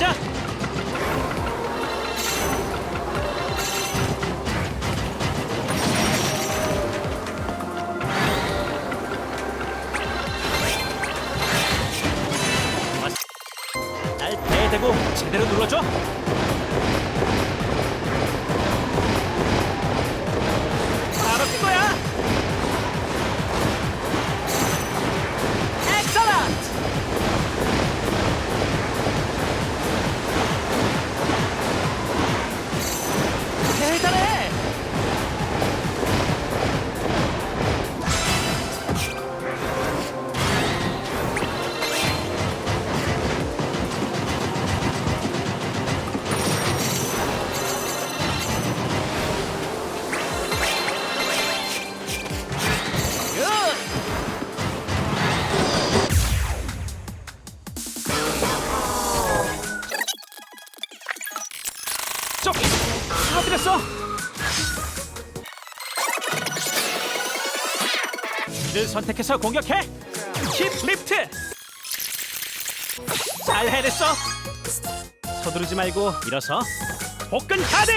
달리자. 날 배에 대고 제대로 눌러줘. 를 선택해서 공격해. 힙 리프트. 잘 해냈어. 서두르지 말고 일어서 복근 카드.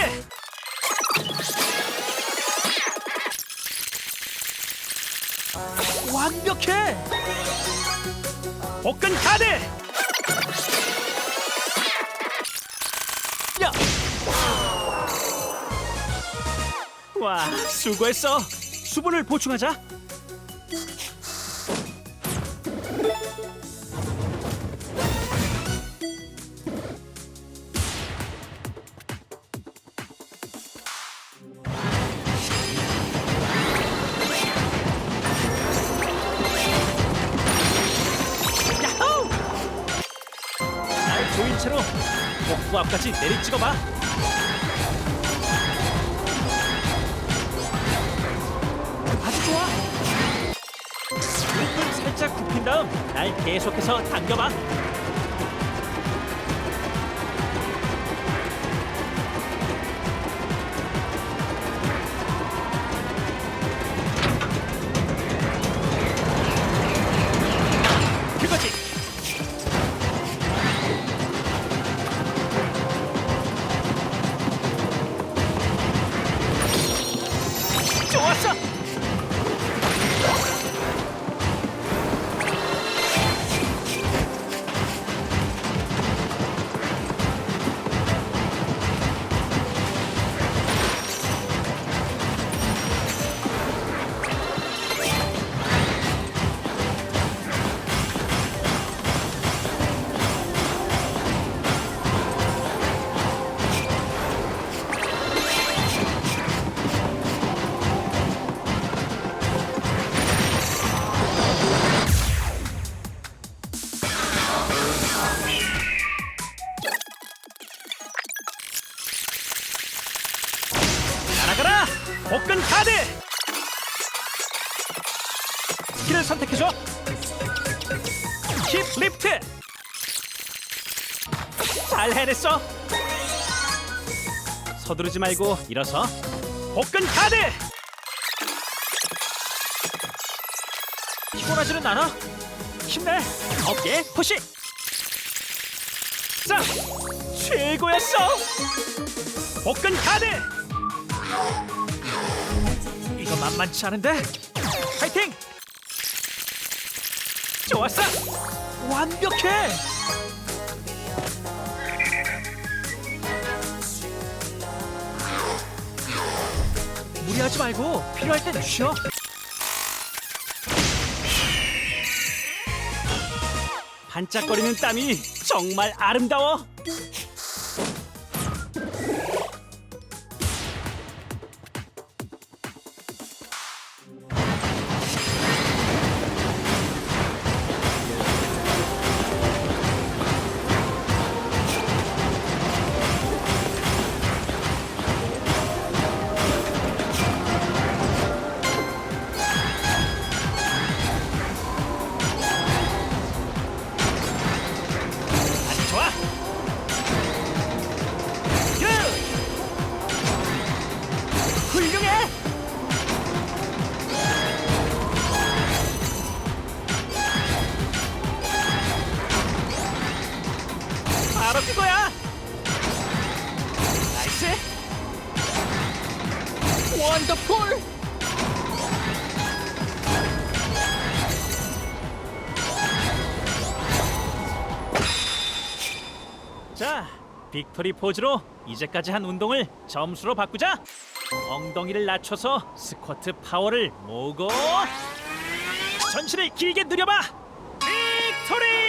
완벽해. 복근 카드. 야. 와, 수고했어. 수분을 보충하자. 복부 앞까지 내리 찍어봐. 아주 좋아. 눈을 살짝 굽힌 다음 날 계속해서 당겨봐. 복근 카드! 스킬을 선택해줘! 힙 리프트! 잘 해냈어! 서두르지 말고 일어서 복근 카드! 피곤하지는 않아? 힘내! 어깨 푸시! 자! 최고였어! 복근 카드! 만만치 않은데? 파이팅! 좋았어! 완벽해! 무리하지 말고 필요할 땐 쉬어. 반짝거리는 땀이 정말 아름다워. 거야. 나이스. 원더풀! 자, 빅토리 포즈로 이제까지 한 운동을 점수로 바꾸자. 엉덩이를 낮춰서 스쿼트 파워를 모으고 전신을 길게 늘려봐. 빅토리!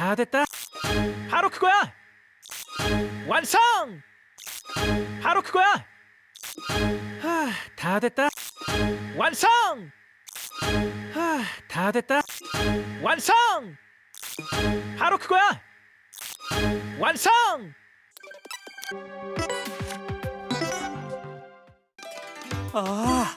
다 됐다. 바로 그거야. 완성. 바로 그거야. 하, 다 됐다. 완성. 하, 다 됐다. 완성. 바로 그거야. 완성. 아,